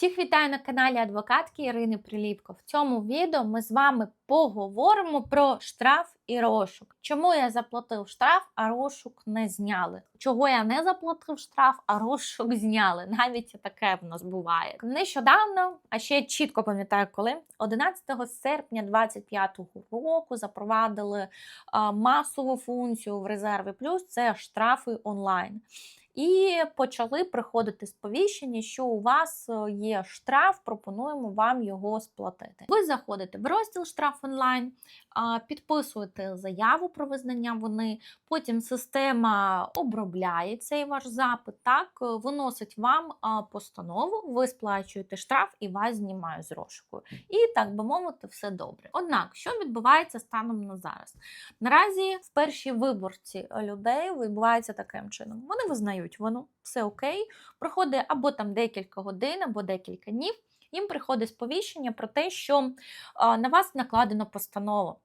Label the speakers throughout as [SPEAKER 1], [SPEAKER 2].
[SPEAKER 1] Всіх вітаю на каналі адвокатки Ірини Приліпко. В цьому відео ми з вами поговоримо про штраф і розшук. Чому я заплатив штраф, а розшук не зняли? Чого я не заплатив штраф, а розшук зняли? Навіть таке в нас буває. Нещодавно, а ще я чітко пам'ятаю, коли 11 серпня 2025 року запровадили масову функцію в резерві плюс це штрафи онлайн. І почали приходити сповіщення, що у вас е, є штраф, пропонуємо вам його сплатити. Ви заходите в розділ штраф онлайн, підписуєте заяву про визнання вони, потім система обробляє цей ваш запит, так, е, виносить вам постанову, ви сплачуєте штраф і вас знімають з розшуку. І так би мовити, все добре. Однак, що відбувається станом на зараз? Наразі в першій виборці людей відбувається таким чином. Вони визнають воно, все окей, проходить або там декілька годин, або декілька днів. Їм приходить сповіщення про те, що на вас накладено постанову.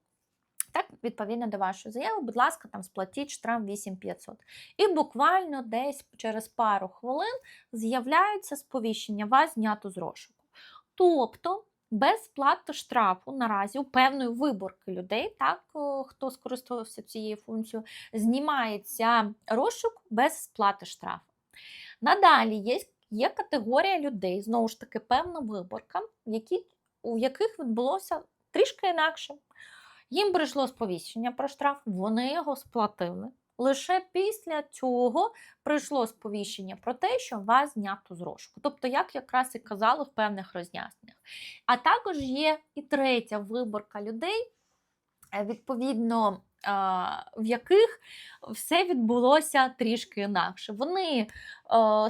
[SPEAKER 1] Так, відповідно до вашої заяви, будь ласка, там сплатіть штраф 8500. І буквально десь через пару хвилин з'являється сповіщення вас знято з розшуку. Тобто без штрафу наразі у певної виборки людей, так хто скористовувався цією функцією, знімається розшук без сплати штрафу. Надалі є, є категорія людей, знову ж таки, певна виборка, які, у яких відбулося трішки інакше. Їм прийшло сповіщення про штраф, вони його сплатили. Лише після цього прийшло сповіщення про те, що вас знято з розшуку. Тобто, як якраз і казали в певних роз'ясненнях. А також є і третя виборка людей, е, відповідно, в яких все відбулося трішки інакше. Вони е,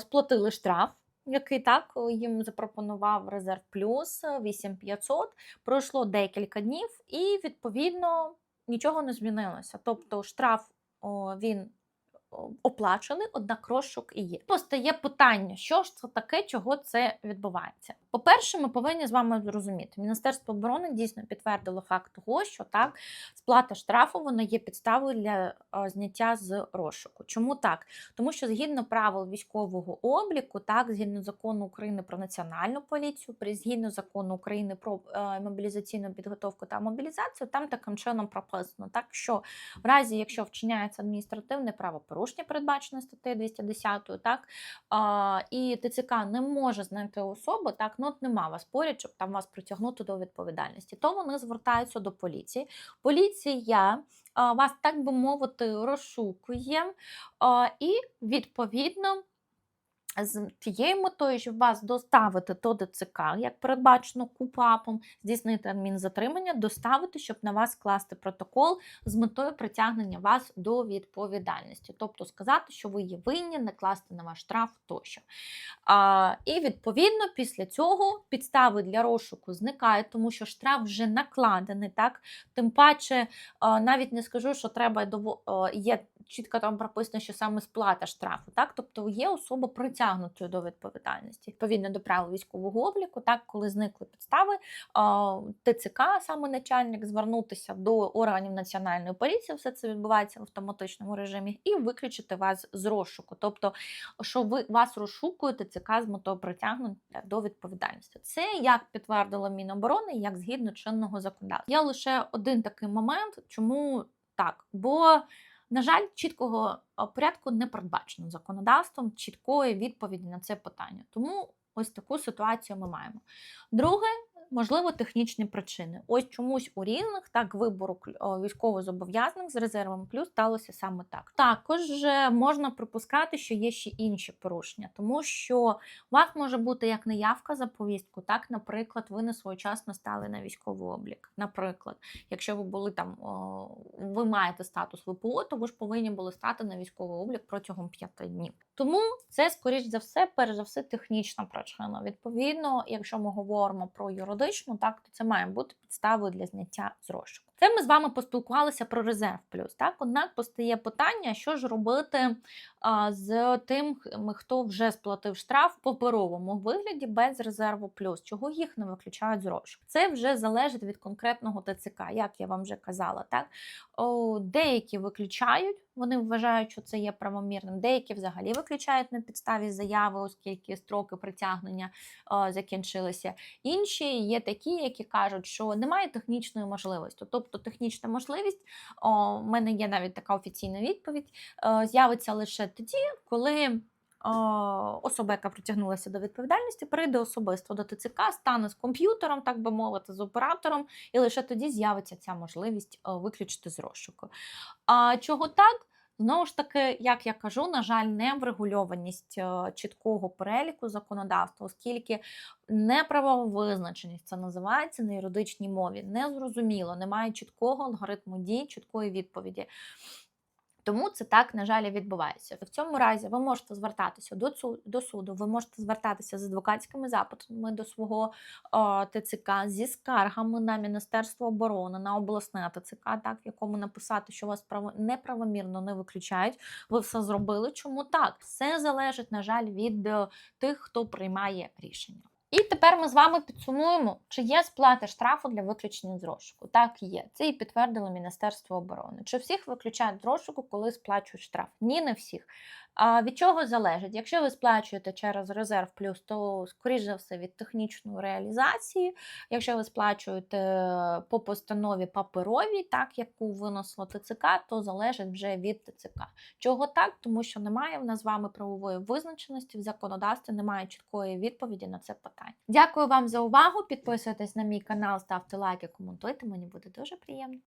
[SPEAKER 1] сплатили штраф. Який так їм запропонував резерв плюс 8500, пройшло декілька днів, і відповідно нічого не змінилося. Тобто штраф він оплачений, однак розшук і є. Постає питання, що ж це таке, чого це відбувається. По-перше, ми повинні з вами зрозуміти, Міністерство оборони дійсно підтвердило факт того, що так сплата штрафу вона є підставою для о, зняття з розшуку. Чому так? Тому що згідно правил військового обліку, так згідно закону України про національну поліцію, згідно закону України про е, мобілізаційну підготовку та мобілізацію, там таким чином прописано, так що в разі, якщо вчиняється адміністративне правопорушення, передбачене статтею 210, так а, і ТЦК не може знайти особу, так ну от нема вас поряд, щоб там вас притягнути до відповідальності, Тому вони звертаються до поліції. Поліція вас, так би мовити, розшукує і відповідно. З тією метою, щоб вас доставити до ДЦК, як передбачено КУПАПом, здійснити адмінзатримання, доставити, щоб на вас скласти протокол з метою притягнення вас до відповідальності. Тобто сказати, що ви є винні, накласти на ваш штраф тощо. А, І відповідно після цього підстави для розшуку зникають, тому що штраф вже накладений. так? Тим паче, навіть не скажу, що треба є чітко там прописано, що саме сплата штрафу. так? Тобто є особа притягнутою до відповідальності. Відповідно до правил військового обліку, так коли зникли підстави, ТЦК, саме начальник, звернутися до органів національної поліції, все це відбувається в автоматичному режимі, і виключити вас з розшуку. Тобто, що ви вас розшукує ТЦК з метою притягнення до відповідальності. Це як підтвердило Міноборони, як згідно чинного законодавства. Є лише один такий момент, чому так, бо. На жаль, чіткого порядку не передбачено законодавством, чіткої відповіді на це питання. Тому ось таку ситуацію ми маємо. Друге, можливо, технічні причини. Ось чомусь у різних так вибору військовозобов'язаних з резервом плюс сталося саме так. Також можна припускати, що є ще інші порушення, тому що у вас може бути як неявка за повістку, так, наприклад, ви не своєчасно стали на військовий облік. Наприклад, якщо ви були там, ви маєте статус ВПО, то ви ж повинні були стати на військовий облік протягом п'яти днів. Тому це, скоріш за все, перш за все, технічна причина. Відповідно, якщо ми говоримо про юридичну, так то це має бути підставою для зняття з розшуку. Це ми з вами поспілкувалися про резерв плюс. Так, однак постає питання, що ж робити а, з тим, хто вже сплатив штраф в паперовому вигляді без резерву плюс. Чого їх не виключають з розшуку? Це вже залежить від конкретного ТЦК, як я вам вже казала. Так О, деякі виключають, вони вважають, що це є правомірним. Деякі взагалі виключають на підставі заяви, оскільки строки притягнення е, закінчилися. Інші є такі, які кажуть, що немає технічної можливості. Тобто технічна можливість, в мене є навіть така офіційна відповідь, е, з'явиться лише тоді, коли. е, Особа, яка притягнулася до відповідальності, прийде особисто до ТЦК, стане з комп'ютером, так би мовити, з оператором, і лише тоді з'явиться ця можливість е, виключити з розшуку. А чого так? Знову ж таки, як я кажу, на жаль, не врегульованість е, чіткого переліку законодавства, оскільки неправова визначеність це називається на юридичній мові. Незрозуміло, немає чіткого алгоритму дій, чіткої відповіді. Тому це так, на жаль, відбувається. В цьому разі ви можете звертатися до, цу- до суду, ви можете звертатися з адвокатськими запитами до свого е, ТЦК зі скаргами на Міністерство оборони, на обласне ТЦК, так, в якому написати, що вас право неправомірно не виключають. Ви все зробили. Чому так? Все залежить, на жаль, від е, тих, хто приймає рішення. І тепер ми з вами підсумуємо, чи є сплата штрафу для виключення з розшуку. Так, є. Це і підтвердило Міністерство оборони. Чи всіх виключають з розшуку, коли сплачують штраф? Ні, не всіх. А від чого залежить? Якщо ви сплачуєте через резерв плюс, то скоріш за все від технічної реалізації. Якщо ви сплачуєте е, по постанові паперовій, так яку винесло ТЦК, то залежить вже від ТЦК. Чого так? Тому що немає в нас з вами правової визначеності в законодавстві, немає чіткої відповіді на це питання. Дякую вам за увагу. Підписуйтесь на мій канал, ставте лайки, коментуйте. Мені буде дуже приємно.